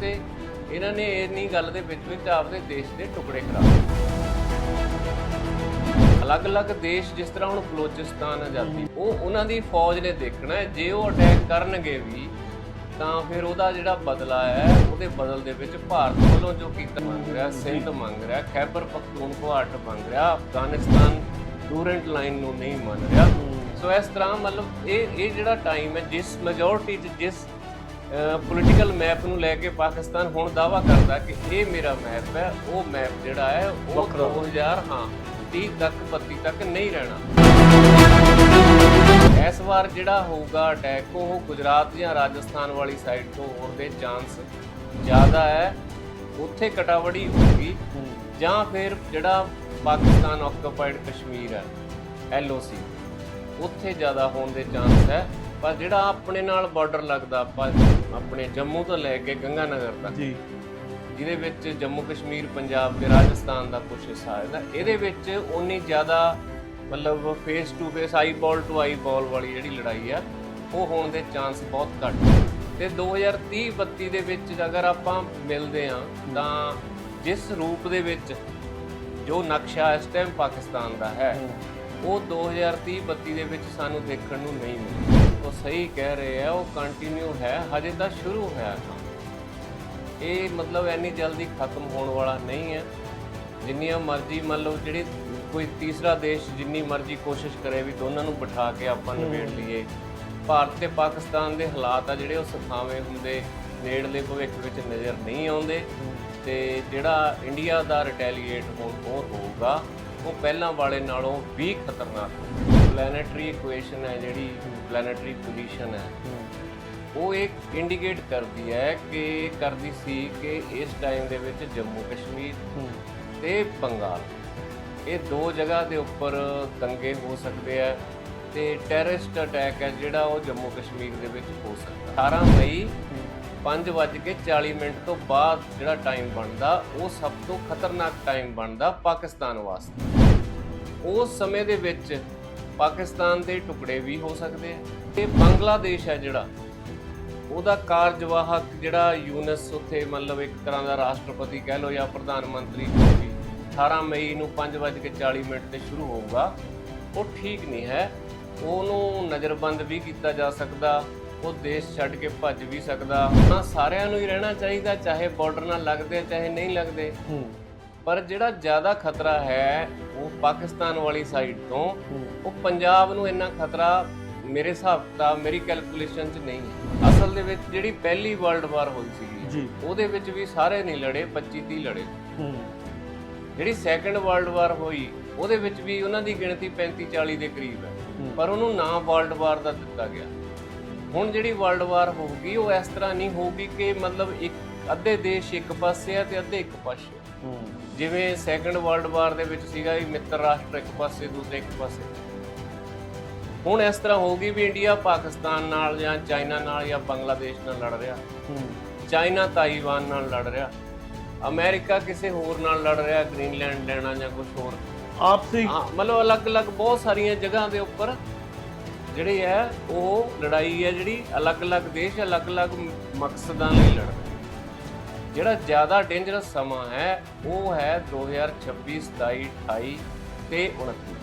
ਤੇ ਇਹਨਾਂ ਨੇ ਇੰਨੀ ਗੱਲ ਦੇ ਵਿੱਚ ਵਿੱਚ ਆਪਦੇ ਦੇਸ਼ ਦੇ ਟੁਕੜੇ ਕਰਾ ਅਲੱਗ-ਅਲੱਗ ਦੇਸ਼ ਜਿਸ ਤਰ੍ਹਾਂ ਹੁਣ ਬਲੋਚਿਸਤਾਨ ਆਜ਼ਾਦੀ ਉਹ ਉਹਨਾਂ ਦੀ ਫੌਜ ਨੇ ਦੇਖਣਾ ਜੇ ਉਹ ਅਟੈਕ ਕਰਨਗੇ ਵੀ ਤਾਂ ਫਿਰ ਉਹਦਾ ਜਿਹੜਾ ਬਦਲਾ ਹੈ ਉਹਦੇ ਬਦਲ ਦੇ ਵਿੱਚ ਭਾਰਤ ਵੱਲੋਂ ਜੋ ਕੀਤਾ ਮੰਗ ਰਿਹਾ ਸਿੰਧ ਮੰਗ ਰਿਹਾ ਖੈਬਰ ਪਖਤੂਨਖਵਾ ਅੱਡ ਮੰਗ ਰਿਹਾ ਅਫਗਾਨਿਸਤਾਨ ਡੂਰੈਂਟ ਲਾਈਨ ਨੂੰ ਨਹੀਂ ਮੰਨ ਰਿਹਾ। ਸੋ ਇਸ ਤਰ੍ਹਾਂ ਮਤਲਬ ਇਹ ਇਹ ਜਿਹੜਾ ਟਾਈਮ ਹੈ ਜਿਸ ਮੈਜੋਰਟੀ ਜਿਸ ਪੋਲੀਟੀਕਲ ਮੈਪ ਨੂੰ ਲੈ ਕੇ ਪਾਕਿਸਤਾਨ ਹੁਣ ਦਾਵਾ ਕਰਦਾ ਕਿ ਇਹ ਮੇਰਾ ਮੈਪ ਹੈ ਉਹ ਮੈਪ ਜਿਹੜਾ ਹੈ ਉਹ 2000 ਹਾਂ 30 ਤੱਕ 32 ਤੱਕ ਨਹੀਂ ਰਹਿਣਾ। ਇਸ ਵਾਰ ਜਿਹੜਾ ਹੋਊਗਾ ਅਟੈਕ ਉਹ ਗੁਜਰਾਤ ਜਾਂ ਰਾਜਸਥਾਨ ਵਾਲੀ ਸਾਈਡ ਤੋਂ ਹੋਣ ਦੇ ਚਾਂਸ ਜ਼ਿਆਦਾ ਹੈ। ਉੱਥੇ ਕਟਾਵੜੀ ਹੋਊਗੀ ਜਾਂ ਫਿਰ ਜਿਹੜਾ ਪਾਕਿਸਤਾਨ ਆਕੂਪਾਈਡ ਕਸ਼ਮੀਰ ਹੈ ਐਲਓਸੀ ਉੱਥੇ ਜ਼ਿਆਦਾ ਹੋਣ ਦੇ ਚਾਂਸ ਹੈ। ਪਰ ਜਿਹੜਾ ਆਪਣੇ ਨਾਲ ਬਾਰਡਰ ਲੱਗਦਾ ਆਪਾਂ ਆਪਣੇ ਜੰਮੂ ਤੋਂ ਲੈ ਕੇ ਗੰਗਾਨਗਰ ਤੱਕ ਜੀ। ਜਿਹਦੇ ਵਿੱਚ ਜੰਮੂ ਕਸ਼ਮੀਰ ਪੰਜਾਬ ਤੇ ਰਾਜਸਥਾਨ ਦਾ ਕੁਝ ਹਿੱਸਾ ਹੈ ਇਹਦੇ ਵਿੱਚ ਉਨੀ ਜ਼ਿਆਦਾ ਮਤਲਬ face to face eyeball to eyeball ਵਾਲੀ ਜਿਹੜੀ ਲੜਾਈ ਆ ਉਹ ਹੋਣ ਦੇ ਚਾਂਸ ਬਹੁਤ ਘੱਟ ਨੇ। ਤੇ 2030 32 ਦੇ ਵਿੱਚ ਅਗਰ ਆਪਾਂ ਮਿਲਦੇ ਆ ਤਾਂ ਜਿਸ ਰੂਪ ਦੇ ਵਿੱਚ ਜੋ ਨਕਸ਼ਾ ਇਸ ਟਾਈਮ ਪਾਕਿਸਤਾਨ ਦਾ ਹੈ ਉਹ 2030 32 ਦੇ ਵਿੱਚ ਸਾਨੂੰ ਦੇਖਣ ਨੂੰ ਨਹੀਂ ਮਿਲਦਾ ਉਹ ਸਹੀ ਕਹਿ ਰਹੇ ਆ ਉਹ ਕੰਟੀਨਿਊ ਹੈ ਹਜੇ ਤਾਂ ਸ਼ੁਰੂ ਹੋਇਆ ਕੰਮ ਇਹ ਮਤਲਬ ਇੰਨੀ ਜਲਦੀ ਖਤਮ ਹੋਣ ਵਾਲਾ ਨਹੀਂ ਹੈ। ਜਿੰਨੀਆਂ ਮਰਜ਼ੀ ਮੰਨ ਲਓ ਜਿਹੜੀ ਕੋਈ ਤੀਸਰਾ ਦੇਸ਼ ਜਿੰਨੀ ਮਰਜ਼ੀ ਕੋਸ਼ਿਸ਼ ਕਰੇ ਵੀ ਦੋਨਾਂ ਨੂੰ ਬਿਠਾ ਕੇ ਆਪਾਂ ਨਿਬੇੜ ਲਈਏ। ਭਾਰਤ ਤੇ ਪਾਕਿਸਤਾਨ ਦੇ ਹਾਲਾਤ ਆ ਜਿਹੜੇ ਉਹ ਸੁਖਾਵੇਂ ਹੁੰਦੇ ਨੇੜਲੇ ਭਵਿੱਖ ਵਿੱਚ ਨਜ਼ਰ ਨਹੀਂ ਆਉਂਦੇ। ਤੇ ਜਿਹੜਾ ਇੰਡੀਆ ਦਾ ਰਿਟੈਲੀਏਟ ਹੁਣ ਹੋਰ ਹੋਊਗਾ ਉਹ ਪਹਿਲਾਂ ਵਾਲੇ ਨਾਲੋਂ ਵੀ ਖਤਰਨਾਕ ਹੋਊਗਾ। ਪਲੈਨੇਟਰੀ ਇਕੁਏਸ਼ਨ ਹੈ ਜਿਹੜੀ ਪਲੈਨੇਟਰੀ ਪੋਜੀਸ਼ਨ ਹੈ ਉਹ ਇੱਕ ਇੰਡੀਕੇਟ ਕਰਦੀ ਹੈ ਕਿ ਕਰਦੀ ਸੀ ਕਿ ਇਸ ਟਾਈਮ ਦੇ ਵਿੱਚ ਜੰਮੂ ਕਸ਼ਮੀਰ ਤੇ ਬੰਗਾਲ ਇਹ ਦੋ ਜਗ੍ਹਾ ਦੇ ਉੱਪਰ ਦੰਗੇ ਹੋ ਸਕਦੇ ਆ ਤੇ ਟੈਰਰਿਸਟ ਅਟੈਕ ਹੈ ਜਿਹੜਾ ਉਹ ਜੰਮੂ ਕਸ਼ਮੀਰ ਦੇ ਵਿੱਚ ਹੋ ਸਕਦਾ। 18 ਮਈ 5:40 ਮਿੰਟ ਤੋਂ ਬਾਅਦ ਜਿਹੜਾ ਟਾਈਮ ਬਣਦਾ ਉਹ ਸਭ ਤੋਂ ਖਤਰਨਾਕ ਟਾਈਮ ਬਣਦਾ ਪਾਕਿਸਤਾਨ ਵਾਸਤੇ। ਉਸ ਸਮੇਂ ਦੇ ਵਿੱਚ ਪਾਕਿਸਤਾਨ ਦੇ ਟੁਕੜੇ ਵੀ ਹੋ ਸਕਦੇ ਆ। ਤੇ ਬੰਗਲਾਦੇਸ਼ ਹੈ ਜਿਹੜਾ। ਉਹਦਾ ਕਾਰਜਵਾਹਕ ਜਿਹੜਾ ਯੂਨਸ ਉੱਥੇ ਮਤਲਬ ਇੱਕ ਤਰ੍ਹਾਂ ਦਾ ਰਾਸ਼ਟਰਪਤੀ ਕਹਿ ਲਓ ਜਾਂ ਪ੍ਰਧਾਨ ਮੰਤਰੀ ਕੋਈ ਵੀ 18 ਮਈ ਨੂੰ 5:40 ਮਿੰਟ ਤੇ ਸ਼ੁਰੂ ਹੋਊਗਾ। ਉਹ ਠੀਕ ਨਹੀਂ ਹੈ। ਉਹਨੂੰ ਨਜ਼ਰਬੰਦ ਵੀ ਕੀਤਾ ਜਾ ਸਕਦਾ। ਉਹ ਦੇਸ਼ ਛੱਡ ਕੇ ਭੱਜ ਵੀ ਸਕਦਾ। ਉਹਨਾਂ ਸਾਰਿਆਂ ਨੂੰ ਹੀ ਰਹਿਣਾ ਚਾਹੀਦਾ, ਚਾਹੇ ਬਾਰਡਰ ਨਾਲ ਲੱਗਦੇ ਚਾਹੇ ਨਹੀਂ ਲੱਗਦੇ। ਪਰ ਜਿਹੜਾ ਜ਼ਿਆਦਾ ਖਤਰਾ ਹੈ ਉਹ ਪਾਕਿਸਤਾਨ ਵਾਲੀ ਸਾਈਡ ਤੋਂ ਉਹ ਪੰਜਾਬ ਨੂੰ ਇੰਨਾ ਖਤਰਾ ਮੇਰੇ ਹਿਸਾਬ ਦਾ ਮੇਰੀ ਕੈਲਕੂਲੇਸ਼ਨ 'ਚ ਨਹੀਂ ਹੈ। ਅਸਲ ਦੇ ਵਿੱਚ ਜਿਹੜੀ ਪਹਿਲੀ ਵਰਲਡ ਵਾਰ ਹੋਈ ਜੀ। ਉਹਦੇ ਵਿੱਚ ਵੀ ਸਾਰੇ ਨਹੀਂ ਲੜੇ 25 30 ਲੜੇ। ਜਿਹੜੀ ਸੈਕੰਡ ਵਰਲਡ ਵਾਰ ਹੋਈ ਉਹਦੇ ਵਿੱਚ ਵੀ ਉਹਨਾਂ ਦੀ ਗਿਣਤੀ 35 40 ਦੇ ਕਰੀਬ ਹੈ। ਪਰ ਉਹਨੂੰ ਨਾਮ ਵਰਲਡ ਵਾਰ ਦਾ ਦਿੱਤਾ ਗਿਆ। ਹੁਣ ਜਿਹੜੀ ਵਰਲਡ ਵਾਰ ਹੋਊਗੀ ਉਹ ਇਸ ਤਰ੍ਹਾਂ ਨਹੀਂ ਹੋਊਗੀ ਕਿ ਮਤਲਬ ਇੱਕ ਅੱਧੇ ਦੇਸ਼ ਇੱਕ ਪਾਸੇ ਆ ਤੇ ਅੱਧੇ ਇੱਕ ਪਾਸੇ ਆ। ਜਿਵੇਂ ਸੈਕੰਡ ਵਰਲਡ ਵਾਰ ਦੇ ਵਿੱਚ ਸੀਗਾ ਵੀ ਮਿੱਤਰ ਰਾਸ਼ਟਰ ਇੱਕ ਪਾਸੇ ਦੂਸਰੇ ਇੱਕ ਪਾਸੇ। ਹੁਣ ਇਸ ਤਰ੍ਹਾਂ ਹੋਊਗੀ ਵੀ ਇੰਡੀਆ ਪਾਕਿਸਤਾਨ ਨਾਲ ਜਾਂ ਚਾਈਨਾ ਨਾਲ ਜਾਂ ਬੰਗਲਾਦੇਸ਼ ਨਾਲ ਲੜ ਰਿਹਾ। ਚਾਈਨਾ ਤਾਈਵਾਨ ਨਾਲ ਲੜ ਰਿਹਾ। ਅਮਰੀਕਾ ਕਿਸੇ ਹੋਰ ਨਾਲ ਲੜ ਰਿਹਾ ਗ੍ਰੀਨਲੈਂਡ ਲੈਣਾ ਜਾਂ ਕੁਝ ਹੋਰ। ਆਪਸੀ। ਹਾਂ ਮਤਲਬ ਅਲੱਗ-ਅਲੱਗ ਬਹੁਤ ਸਾਰੀਆਂ ਜਗ੍ਹਾ ਦੇ ਉੱਪਰ ਜਿਹੜੀ ਹੈ ਉਹ ਲੜਾਈ ਹੈ ਜਿਹੜੀ ਅਲੱਗ-ਅਲੱਗ ਦੇਸ਼ ਅਲੱਗ-ਅਲੱਗ ਮਕਸਦਾਂ ਲਈ ਲੜ ਰਹੇ ਜਿਹੜਾ ਜ਼ਿਆਦਾ ਡੇਂਜਰਸ ਸਮਾਂ ਹੈ ਉਹ ਹੈ 2026 27 28 ਤੇ 29